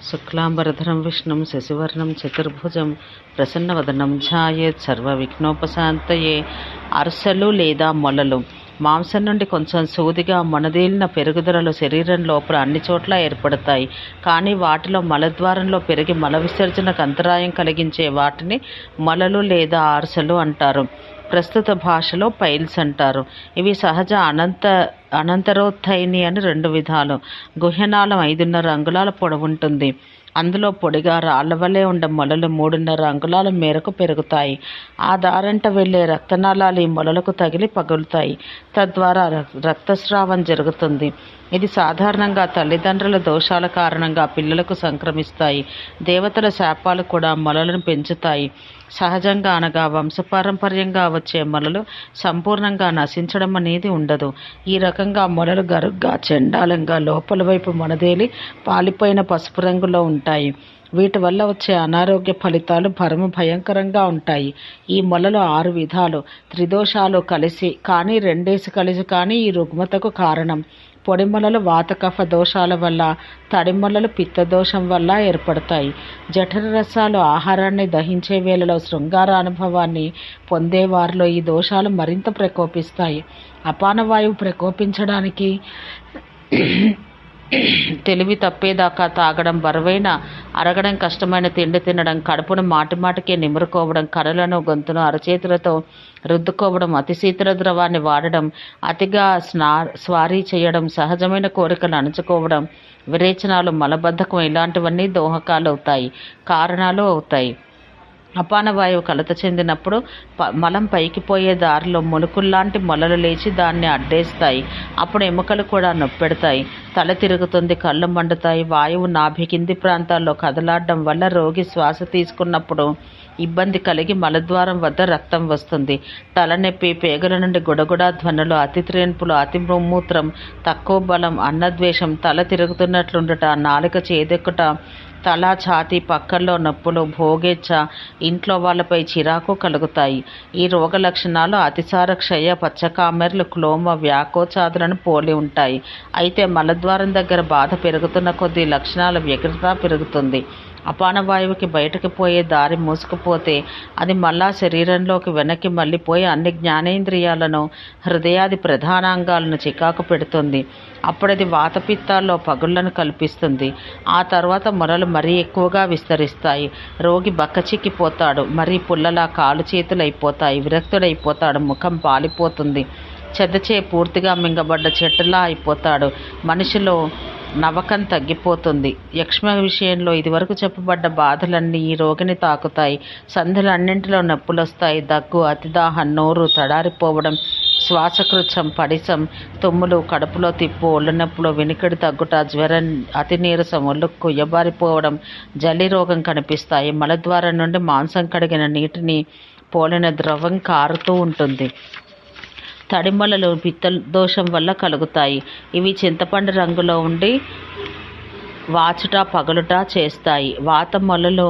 శుక్లాంబరధరం విష్ణుం శశివర్ణం చతుర్భుజం ప్రసన్నవదనం ఛాయేత్ సర్వవిఘ్నోపశాంతయే అరసలు లేదా మొలలు. మాంసం నుండి కొంచెం సూదిగా మొనదేలిన పెరుగుదలలు శరీరం లోపల అన్ని చోట్ల ఏర్పడతాయి. కానీ వాటిలో మలద్వారంలో పెరిగి మల విసర్జనకు అంతరాయం కలిగించే వాటిని మొలలు లేదా ఆర్సలు అంటారు. ప్రస్తుత భాషలో పైల్స్ అంటారు. ఇవి సహజ అనంత అనంతరోత్థైని అని రెండు విధాలు. గుహ్యనాళం ఐదున్నర అంగుళాల పొడవుంటుంది అందులో పొడిగా రాళ్ళ వలె ఉండే మొలలు మూడున్నర అంగుళాల మేరకు పెరుగుతాయి. ఆ దారంట వెళ్ళే రక్తనాళాలు ఈ మొలలకు తగిలి పగులుతాయి. తద్వారా రక్తస్రావం జరుగుతుంది. ఇది సాధారణంగా తల్లిదండ్రుల దోషాల కారణంగా పిల్లలకు సంక్రమిస్తాయి. దేవతల శాపాలు కూడా మొలలను పెంచుతాయి. సహజంగా అనగా వంశపారంపర్యంగా వచ్చే మొలలు సంపూర్ణంగా నశించడం అనేది ఉండదు. ఈ రకంగా మొలలు గరుగ్గా చెండాలంగా లోపల వైపు మొనదేలి పాలిపోయిన పసుపు రంగులో ఉంటాయి. వీటి వల్ల వచ్చే అనారోగ్య ఫలితాలు పరమ భయంకరంగా ఉంటాయి. ఈ మొలలు ఆరు విధాలు. త్రిదోషాలు కలిసి కానీ రెండేసి కలిసి కానీ ఈ రుగ్మతకు కారణం. పొడిమలలు వాతకఫ దోషాల వల్ల తడిమలలు పిత్తదోషం వల్ల ఏర్పడతాయి. జఠర రసాలు ఆహారాన్ని దహించే వేళలో శృంగార అనుభవాన్ని పొందేవారిలో ఈ దోషాలు మరింత ప్రకోపిస్తాయి. అపానవాయువు ప్రకోపించడానికి తెలివి తప్పేదాకా తాగడం బరువైన అరగడం కష్టమైన తిండి తినడం కడుపును మాటిమాటికే నిమురుకోవడం కర్రలను గొంతును అరచేతులతో రుద్దుకోవడం అతి శీతల ద్రవాన్ని వాడడం అతిగా స్నా స్వారీ చేయడం సహజమైన కోరికలు అణుచుకోవడం విరేచనాలు మలబద్ధకం ఇలాంటివన్నీ దోహకాలు అవుతాయి కారణాలు అవుతాయి. అపానవాయువు కలత చెందినప్పుడు ప- మలం పైకి పోయే దారిలో మొలుకుల్లాంటి మొలలు లేచి దాన్ని అడ్డేస్తాయి. అప్పుడు ఎముకలు కూడా నొప్పెడతాయి. తల తిరుగుతుంది కళ్ళు మండుతాయి. వాయువు నాభి కింది ప్రాంతాల్లో కదలాడడం వల్ల రోగి శ్వాస తీసుకున్నప్పుడు ఇబ్బంది కలిగి మలద్వారం వద్ద రక్తం వస్తుంది. తలనొప్పి పేగుల నుండి గుడగుడా ధ్వనులు అతి త్రేన్పులు అతి మూత్రం తక్కువ బలం అన్నద్వేషం తల తిరుగుతున్నట్లుండుట నాలుక చేదెక్కుట తల ఛాతీ పక్కల్లో నొప్పులు భోగేచ్చ ఇంట్లో వాళ్ళపై చిరాకు కలుగుతాయి. ఈ రోగ లక్షణాలు అతిసార క్షయ పచ్చకామెర్లు క్లోమ వ్యాకోచాదులను పోలి ఉంటాయి. అయితే మలద్వారం దగ్గర బాధ పెరుగుతున్న కొద్దీ లక్షణాల వ్యగ్రత పెరుగుతుంది. అపానవాయువుకి బయటకు పోయే దారి మూసుకుపోతే అది మళ్ళా శరీరంలోకి వెనక్కి మళ్ళీపోయి అన్ని జ్ఞానేంద్రియాలను హృదయాది ప్రధానాంగాలను చికాకు పెడుతుంది. అప్పుడది వాతపిత్తాల్లో పగుళ్ళను కల్పిస్తుంది. ఆ తర్వాత మొరలు మరీ ఎక్కువగా విస్తరిస్తాయి. రోగి బక్కచిక్కిపోతాడు మరీ పుల్లలా కాలు చేతులు అయిపోతాయి విరక్తుడైపోతాడు. ముఖం పాలిపోతుంది. చెదచే పూర్తిగా మింగబడ్డ చెట్టులా అయిపోతాడు. మనిషిలో నవకం తగ్గిపోతుంది. యక్ష్మ విషయంలో ఇదివరకు చెప్పబడ్డ బాధలన్నీ ఈ రోగిని తాకుతాయి. సంధులన్నింటిలో నొప్పులు వస్తాయి దగ్గు అతిదాహం నోరు తడారిపోవడం శ్వాసకృత్సం పడిసం తుమ్ములు కడుపులో తిప్పు ఒళ్ళు నొప్పులు వెనుకడి తగ్గుట జ్వరం అతి నీరసం ఒళ్ళు కుయ్యబారిపోవడం జల్లి రోగం కనిపిస్తాయి. మలద్వారం నుండి మాంసం కడిగిన నీటిని పోలిన ద్రవం కారుతూ ఉంటుంది. తడిమలలు పిత్త దోషం వల్ల కలుగుతాయి. ఇవి చింతపండు రంగులో ఉండి వాచుట పగలుట చేస్తాయి. వాతమొలలు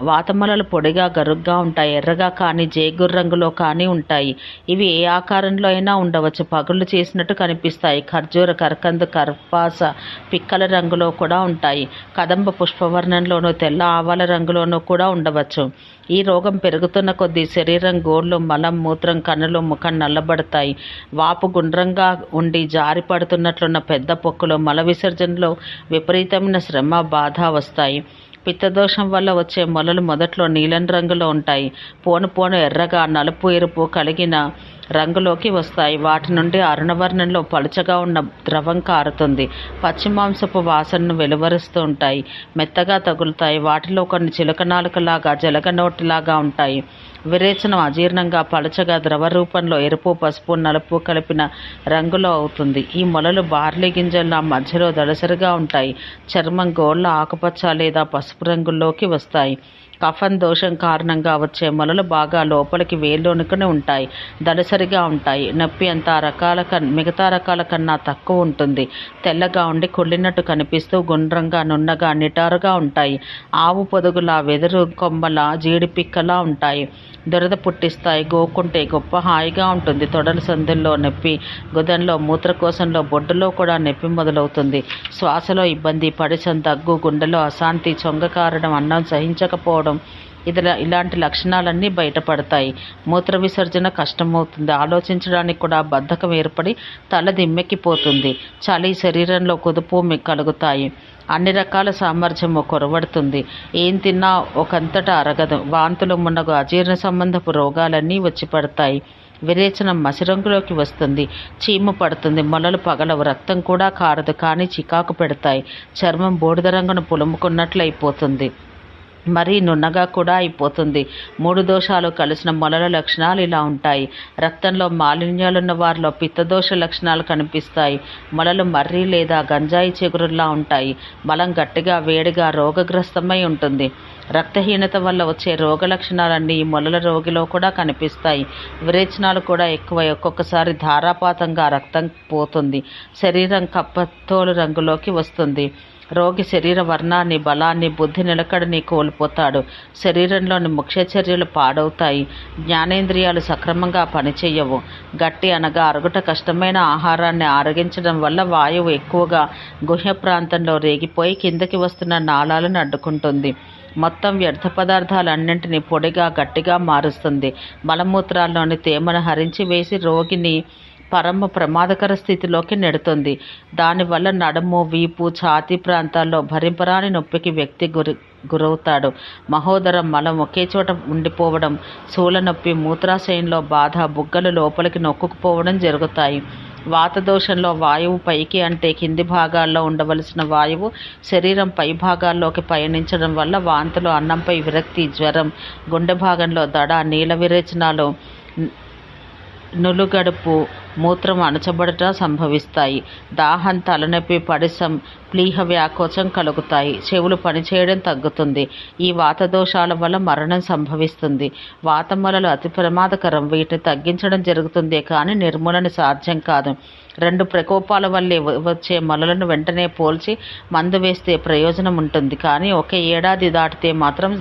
వాతమలలు పొడిగా గరుగ్గా ఉంటాయి ఎర్రగా కానీ జేగురు రంగులో కానీ ఉంటాయి. ఇవి ఏ ఆకారంలో అయినా ఉండవచ్చు. పగుళ్ళు చేసినట్టు కనిపిస్తాయి. ఖర్జూర కర్కందు కర్పాస పిక్కల రంగులో కూడా ఉంటాయి. కదంబ పుష్పవర్ణంలోనూ తెల్ల ఆవాల రంగులోనూ కూడా ఉండవచ్చు. ఈ రోగం పెరుగుతున్న కొద్దీ శరీరం గోళ్ళు మలం మూత్రం కన్నులు ముఖం నల్లబడతాయి. వాపు గుండ్రంగా ఉండి జారి పడుతున్నట్లున్న పెద్ద పొక్కులు మల విసర్జనలో విపరీతమైన శ్రమ బాధ వస్తాయి. పిత్తదోషం వల్ల వచ్చే మొలలు మొదట్లో నీలం రంగులో ఉంటాయి. పోను పోను ఎర్రగా నలుపు ఎరుపు కలిగిన రంగులోకి వస్తాయి. వాటి నుండి అరుణవర్ణంలో పలుచగా ఉన్న ద్రవం కారుతుంది. పచ్చి మాంసపు వాసనను వెలువరుస్తూ ఉంటాయి. మెత్తగా తగులుతాయి. వాటిలో కొన్ని చిలకనాలుకలాగా జలగ నోటిలాగా ఉంటాయి. విరేచనం అజీర్ణంగా పలుచగా ద్రవ రూపంలో ఎరుపు పసుపు నలుపు కలిపిన రంగులో అవుతుంది. ఈ మొలలు బార్లీ గింజల మధ్యలో దళసరిగా ఉంటాయి. చర్మం గోళ్ళ ఆకుపచ్చ లేదా పసుపు రంగుల్లోకి వస్తాయి. కఫన్ దోషం కారణంగా వచ్చే మొలలు బాగా లోపలికి వేళ్ళోనుకుని ఉంటాయి దళసరిగా ఉంటాయి. నొప్పి అంత రకాల కన్ మిగతా రకాల కన్నా తక్కువ ఉంటుంది. తెల్లగా ఉండి కుళ్ళినట్టు కనిపిస్తూ గుండ్రంగా నున్నగా నిటారుగా ఉంటాయి. ఆవు పొదుగులా వెదురు కొమ్మల జీడిపిక్కలా ఉంటాయి. దురద పుట్టిస్తాయి గోకుంటే గొప్ప హాయిగా ఉంటుంది. తొడల సందుల్లో నొప్పి గుదంలో మూత్రకోశంలో బొడ్డులో కూడా నొప్పి మొదలవుతుంది. శ్వాసలో ఇబ్బంది పడిసం దగ్గు గుండెలో అశాంతి చొంగ కారణం అన్నం సహించకపోవడం ఇతర ఇలాంటి లక్షణాలన్నీ బయటపడతాయి. మూత్ర విసర్జన కష్టమవుతుంది. ఆలోచించడానికి కూడా బద్ధకం ఏర్పడి తల దిమ్మెక్కిపోతుంది. చలి శరీరంలో కుదుపు కలుగుతాయి. అన్ని రకాల సామర్థ్యము కొరవడుతుంది. ఏం తిన్నా ఒకంతటా అరగదు. వాంతులు మున్నగు అజీర్ణ సంబంధపు రోగాలన్నీ వచ్చి పడతాయి విరేచనం మసిరంగులోకి వస్తుంది. చీము పడుతుంది. మొలలు పగలవు. రక్తం కూడా కారదు. కానీ చికాకు పెడతాయి. చర్మం బూడిద రంగును పులుముకున్నట్లు అయిపోతుంది మరీ నున్నగా కూడా అయిపోతుంది. మూడు దోషాలు కలిసిన మొలల లక్షణాలు ఇలా ఉంటాయి. రక్తంలో మాలిన్యాలున్న వారిలో పిత్తదోష లక్షణాలు కనిపిస్తాయి. మొలలు మర్రి లేదా గంజాయి చిగురుల్లా ఉంటాయి. మలం గట్టిగా వేడిగా రోగగ్రస్తమై ఉంటుంది. రక్తహీనత వల్ల వచ్చే రోగ లక్షణాలన్నీ ఈ మొలల రోగిలో కూడా కనిపిస్తాయి. విరేచనాలు కూడా ఎక్కువ ఒక్కొక్కసారి ధారాపాతంగా రక్తం పోతుంది. శరీరం కప్పతోలు రంగులోకి వస్తుంది. రోగి శరీర వర్ణాన్ని బలాన్ని బుద్ధి నిలకడని కోల్పోతాడు. శరీరంలోని ముఖ్య చర్యలు పాడవుతాయి. జ్ఞానేంద్రియాలు సక్రమంగా పనిచేయవు. గట్టి అనగా అరుగుట కష్టమైన ఆహారాన్ని ఆరగించడం వల్ల వాయువు ఎక్కువగా గుహ్య ప్రాంతంలో రేగిపోయి కిందకి వస్తున్న నాళాలను అడ్డుకుంటుంది. మొత్తం వ్యర్థ పదార్థాలన్నింటినీ పొడిగా గట్టిగా మారుస్తుంది. మలమూత్రాల్లోని తేమను హరించి వేసి రోగిని పరమ ప్రమాదకర స్థితిలోకి నెడుతుంది. దానివల్ల నడుము వీపు ఛాతీ ప్రాంతాల్లో భరింపరాని నొప్పికి వ్యక్తి గురి గురవుతాడు. మహోదరం మలం ఒకే చోట ఉండిపోవడం శూల నొప్పి మూత్రాశయంలో బాధ బుగ్గలు లోపలికి నొక్కుకుపోవడం జరుగుతాయి. వాతదోషంలో వాయువు పైకి అంటే కింది భాగాల్లో ఉండవలసిన వాయువు శరీరం పై భాగాల్లోకి పయనించడం వల్ల వాంతులు అన్నంపై విరక్తి జ్వరం గుండె భాగంలో దడ నీల విరేచనాలు నులుగడుపు మూత్రం అణచబడట సంభవిస్తాయి. దాహం తలనొప్పి పడిసం ప్లీహ వ్యాకోచం కలుగుతాయి. చెవులు పనిచేయడం తగ్గుతుంది. ఈ వాత దోషాల వల్ల మరణం సంభవిస్తుంది. వాతమలలు అతి ప్రమాదకరం. వీటిని తగ్గించడం జరుగుతుంది కానీ నిర్మూలన సాధ్యం కాదు. రెండు ప్రకోపాల వల్లే వచ్చే మొలలను వెంటనే పోల్చి మందు వేస్తే ప్రయోజనం ఉంటుంది. కానీ ఒక ఏడాది దాటితే మాత్రం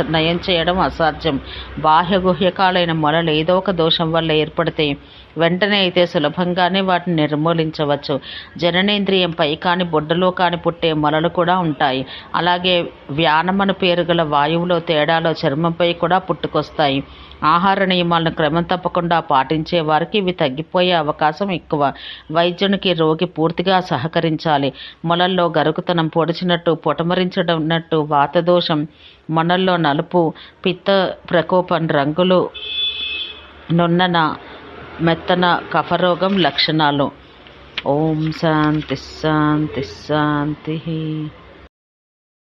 నయం చేయడం అసాధ్యం. బాహ్య గుహ్యకాలైన మొలలు ఏదో ఒక దోషం వల్ల ఏర్పడితే వెంటనే అయితే సులభంగానే వాటిని నిర్మూలించవచ్చు. జననేంద్రియంపై కాని బొడ్డలో కాని పుట్టే మొలలు కూడా ఉంటాయి. అలాగే వ్యానమను పేరు గల వాయువులో తేడాలో చర్మంపై కూడా పుట్టుకొస్తాయి. ఆహార నియమాలను క్రమం తప్పకుండా పాటించే వారికి ఇవి తగ్గిపోయే అవకాశం ఎక్కువ. వైద్యునికి రోగి పూర్తిగా సహకరించాలి. మొలల్లో గరుకుతనం పొడిచినట్టు పొటమరించడన్నట్టు వాతదోషం మొనల్లో నలుపు పిత్త ప్రకోపం రంగులు నున్నన మెత్తన కఫరోగం లక్షణాలు. ఓం శాంతి శాంతి శాంతి.